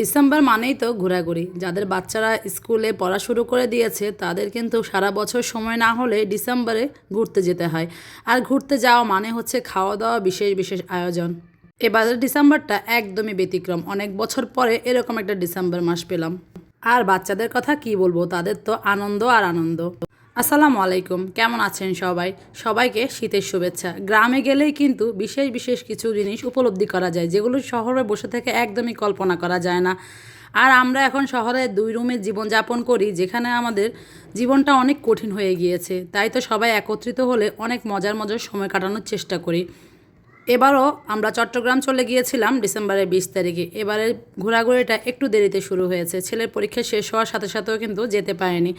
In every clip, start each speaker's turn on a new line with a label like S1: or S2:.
S1: December মানেই তো ঘোরাঘুরি। যাদের বাচ্চারা স্কুলে পড়া শুরু করে দিয়েছে, তাদের কিন্তু সারা বছর সময় না হলে ডিসেম্বরে ঘুরতে যেতে হয়। আর ঘুরতে যাওয়া মানে হচ্ছে খাওয়া দাওয়া বিশেষ বিশেষ আয়োজন। এবারের ডিসেম্বরটা একদমই ব্যতিক্রম। অনেক বছর পরে এরকম একটা ডিসেম্বর মাস পেলাম। আর বাচ্চাদের কথা কি বলব? তাদের তো আনন্দ আর আনন্দ। আসসালামু আলাইকুম। কেমন আছেন সবাই? সবাইকে শীতের শুভেচ্ছা। গ্রামে গেলেই কিন্তু বিশেষ বিশেষ কিছু জিনিস উপলব্ধি করা যায়, যেগুলো শহরে বসে থেকে একদমই কল্পনা করা যায় না। আর আমরা এখন শহরে দুই রুমে জীবনযাপন করি, যেখানে আমাদের জীবনটা অনেক কঠিন হয়ে গিয়েছে। তাই তো সবাই একত্রিত হলে অনেক মজার মজার সময় কাটানোর চেষ্টা করি। এবারও আমরা চট্টগ্রাম চলে গিয়েছিলাম ডিসেম্বরের বিশ তারিখে। এবারে ঘোরাঘুরিটা একটু দেরিতে শুরু হয়েছে। ছেলের পরীক্ষা শেষ হওয়ার সাথে সাথেও কিন্তু যেতে পারেনি।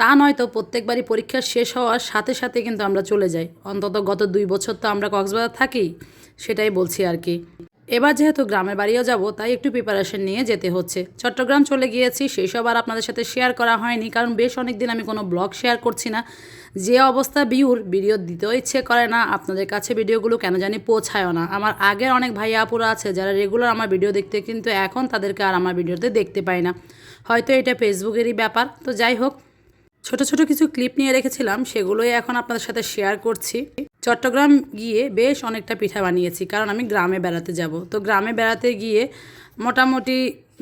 S1: তা নয়তো প্রত্যেকবারই পরীক্ষা শেষ হওয়ার সাথে সাথে কিন্তু আমরা চলে যাই। অন্তত গত দুই বছর তো আমরা কক্সবাজার থাকি, সেটাই বলছি আর কি। এবার যেহেতু গ্রামের বাড়িও যাব, তাই একটু প্রিপারেশন নিয়ে যেতে হচ্ছে। চট্টগ্রাম চলে গিয়েছি, সেই সব আর আপনাদের সাথে শেয়ার করা হয়নি, কারণ বেশ অনেক দিন আমি কোনো ব্লগ শেয়ার করছি না। যে অবস্থা বিউর ভিডিও দিতেও ইচ্ছে করে না, আপনাদের কাছে ভিডিওগুলো কেন জানি পৌঁছায়ও না। আমার আগের অনেক ভাই আপুরা আছে, যারা রেগুলার আমার ভিডিও দেখতে, কিন্তু এখন তাদেরকে আর আমার ভিডিওতে দেখতে পাই না। হয়তো এটা ফেসবুকেরই ব্যাপার, তো যাই হোক। ছোট ছোট কিছু ক্লিপ নিয়ে রেখেছিলাম, সেগুলোই এখন আপনাদের সাথে শেয়ার করছি। চট্টগ্রাম গিয়ে বেশ অনেকটা পিঠা বানিয়েছি, কারণ আমি গ্রামে বেড়াতে যাব। তো গ্রামে বেড়াতে গিয়ে মোটামুটি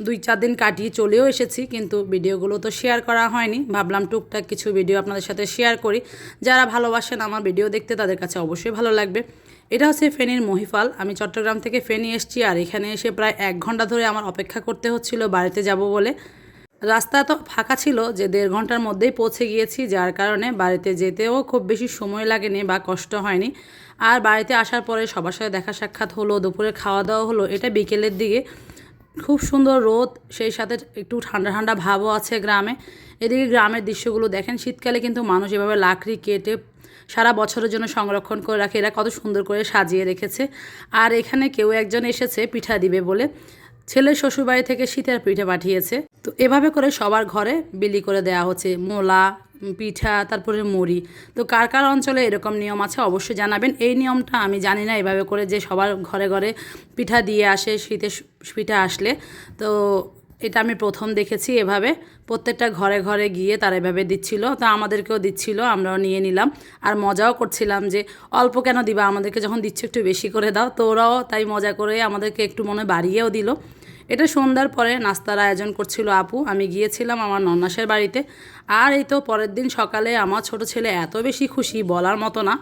S1: দুই চার দিন কাটিয়ে চলেও এসেছি, কিন্তু ভিডিওগুলো তো শেয়ার করা হয়নি। ভাবলাম টুকটাক কিছু ভিডিও আপনাদের সাথে শেয়ার করি। যারা ভালোবাসেন আমার ভিডিও দেখতে, তাদের কাছে অবশ্যই ভালো লাগবে। এটা হচ্ছে ফেনীর মহিফাল আমি চট্টগ্রাম থেকে ফেনী এসেছি, আর এখানে এসে প্রায় এক ঘণ্টা ধরে আমার অপেক্ষা করতে হচ্ছিল বাড়িতে যাব বলে। রাস্তা তো ফাঁকা ছিল যে দেড় ঘণ্টার মধ্যেই পৌঁছে গিয়েছি, যার কারণে বাড়িতে যেতেও খুব বেশি সময় লাগেনি বা কষ্ট হয়নি। আর বাড়িতে আসার পরে সবার সাথে দেখা সাক্ষাৎ হলো, দুপুরে খাওয়া দাওয়া হলো, এটা বিকেলের দিকে। খুব সুন্দর রোদ, সেই সাথে একটু ঠান্ডা ঠান্ডা ভাবও আছে গ্রামে। এদিকে গ্রামের দৃশ্যগুলো দেখেন, শীতকালে কিন্তু মানুষ এভাবে লাকড়ি কেটে সারা বছরের জন্য সংরক্ষণ করে রাখে। এরা কত সুন্দর করে সাজিয়ে রেখেছে। আর এখানে কেউ একজন এসেছে, পিঠা দিবে বলে। ছেলের শ্বশুরবাড়ি থেকে শীতের পিঠা পাঠিয়েছে। তো এভাবে করে সবার ঘরে বিলি করে দেওয়া হচ্ছে। মোলা, পিঠা, তারপরে মুড়ি। তো কার কার অঞ্চলে এরকম নিয়ম আছে অবশ্যই জানাবেন। এই নিয়মটা আমি জানি না এভাবে করে যে সবার ঘরে ঘরে পিঠা দিয়ে আসে শীতের পিঠা আসলে। তো এটা আমি প্রথম দেখেছি এভাবে। প্রত্যেকটা ঘরে ঘরে গিয়ে তারা এভাবে দিচ্ছিল। তো আমাদেরকেও দিচ্ছিল, আমরাও নিয়ে নিলাম। আর মজাও করছিলাম যে, অল্প কেন দিবা? আমাদেরকে যখন দিচ্ছে একটু বেশি করে দাও। তো ওরাও তাই মজা করে আমাদেরকে একটু মনে বাড়িয়েও দিল। এটা সন্ধ্যার পরে নাস্তার আয়োজন করছিল আপু। আমি গিয়েছিলাম আমার নন্নাসের বাড়িতে। আর এই তো পরের দিন সকালে আমার ছোট ছেলে এত বেশি খুশি বলার মতো না।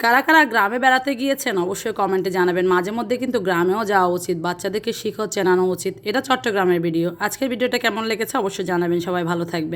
S1: কারা কারা গ্রামে বেড়াতে গিয়েছেন অবশ্যই কমেন্টে জানাবেন। মাঝে মধ্যে কিন্তু গ্রামেও যাওয়া উচিত, বাচ্চাদেরকে শিখো চেনানো উচিত। এটা চট্টগ্রামের ভিডিও। আজকের ভিডিওটা কেমন লেগেছে অবশ্যই জানাবেন। সবাই ভালো থাকবে